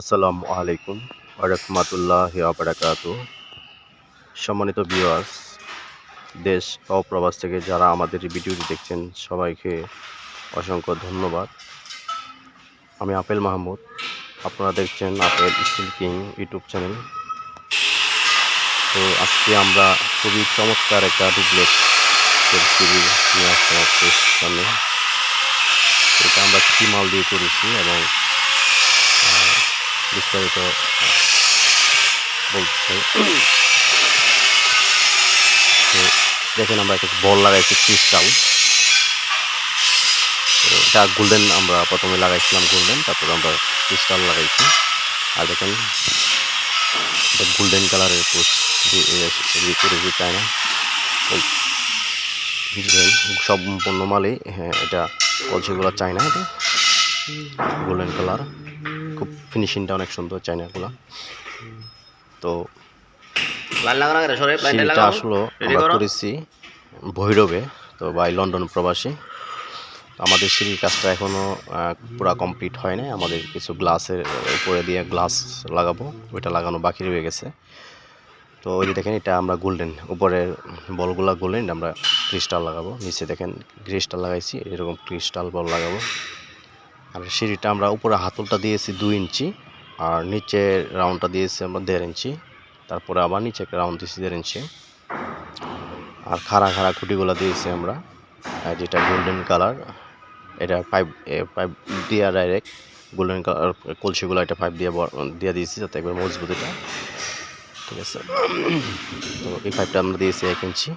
আসসালামু আলাইকুম রহমতুল্লাহ আবরাকাত সম্মানিত ভিউয়ার্স দেশ ও প্রবাস থেকে যারা আমাদের ভিডিওটি দেখছেন, সবাইকে অসংখ্য ধন্যবাদ। আমি আপেল মাহমুদ, আপনারা দেখছেন Apel steel king YouTube channel. তো আজকে আমরা খুবই চমৎকার একটা ডুপ্লেক্স নিয়ে আপনাদের সামনে। এটা আমরা মাল দিয়ে করেছি এবং বিস্তারিত বলতে চাই দেখেন আমরা একটা বল লাগাইছি ক্রিস্টাল এটা গোল্ডেন আমরা প্রথমে লাগাইছিলাম গোল্ডেন তারপর আমরা ক্রিস্টাল লাগাইছি আর দেখেন গোল্ডেন কালারের পোস্ট তো বুঝলেন সম্পূর্ণ মালই হ্যাঁ এটা কলসিগুলো চায়না এটা গোল্ডেন কালার খুব ফিনিশিংটা অনেক সুন্দর চায়নাগুলো তো সিঁড়িটা আসলো আমরা করেছি ভৈরবে তো ভাই লন্ডন প্রবাসী। আমাদের সিঁড়ির কাজটা এখনও পুরা কমপ্লিট হয় নাই। আমাদের কিছু গ্লাসের উপরে দিয়ে গ্লাস লাগাবো ওইটা লাগানো বাকি রয়ে গেছে। তো ওই যে দেখেন এটা আমরা গোল্ডেন উপরের বলগুলা গোল্ডেন আমরা ক্রিস্টাল লাগাবো। নিচে দেখেন ক্রিস্টাল লাগাইছি এরকম ক্রিস্টাল বল লাগাবো। আর সিঁড়িটা আমরা উপরে হাতলটা দিয়েছি দুই ইঞ্চি, আর নিচে রাউন্ডটা দিয়েছি আমরা দেড় ইঞ্চি, তারপরে আবার নিচে একটা রাউন্ড দিয়েছি দেড় ইঞ্চি। আর খাড়া খাড়া খুঁটিগুলো দিয়েছি আমরা যেটা গোল্ডেন কালার এটা পাইপ পাইপ দিয়ে ডাইরেক্ট গোল্ডেন কালার কলসিগুলো এটা পাইপ দিয়ে দিয়ে দিয়েছি যাতে একবার মজবুত এটা ঠিক আছে? তো এই পাইপটা আমরা দিয়েছি এক ইঞ্চি।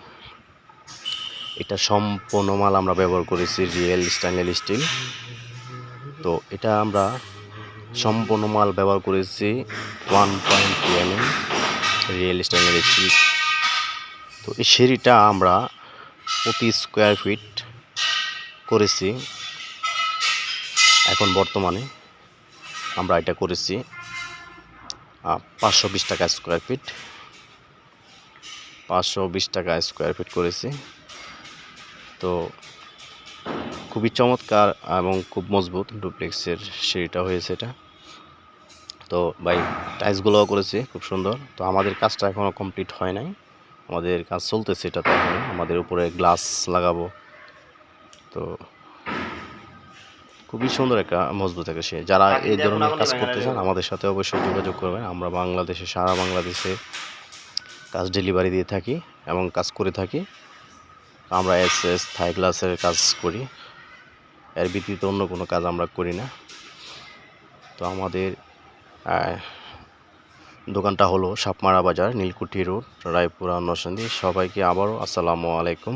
এটা সম্পূর্ণ মাল আমরা ব্যবহার করেছি রিয়েল স্টেনলেস স্টিল তো এটা আমরা সম্পূর্ণ মাল ব্যবহার করেছি one point two M M real steel তো এই সিঁড়িটা আমরা প্রতি স্কোয়ার ফিট করেছি। এখন বর্তমানে আমরা এটা করেছি পাঁচশো বিশ টাকা স্কোয়ার ফিট পাঁচশো বিশ টাকা স্কোয়ার ফিট করেছি। তো খুবই চমৎকার এবং খুব মজবুত ডুপ্লেক্সের সিঁড়িটা হয়েছে এটা। তো ভাই টাইলসগুলোও করেছি খুব সুন্দর। তো আমাদের কাজটা এখনও কমপ্লিট হয় নাই। আমাদের কাজ চলতেছে এটা তো এখনও আমাদের উপরে গ্লাস লাগাবো। তো খুবই সুন্দর একটা মজবুত একটা সে যারা এই ধরনের কাজ করতে চান আমাদের সাথে অবশ্যই যোগাযোগ করবেন। আমরা বাংলাদেশে সারা বাংলাদেশে কাজ ডেলিভারি দিয়ে থাকি এবং কাজ করে থাকি। আমরা এস এস থাই গ্লাসের কাজ করি। এর ব্যতীত অন্য কোনো কাজ আমরা করি না। তো আমাদের দোকানটা হলো সাপমারা বাজার, নীলকুঠি রোড, রায়পুরা নরসিংদী। সবাইকে আবারও আসসালামু আলাইকুম।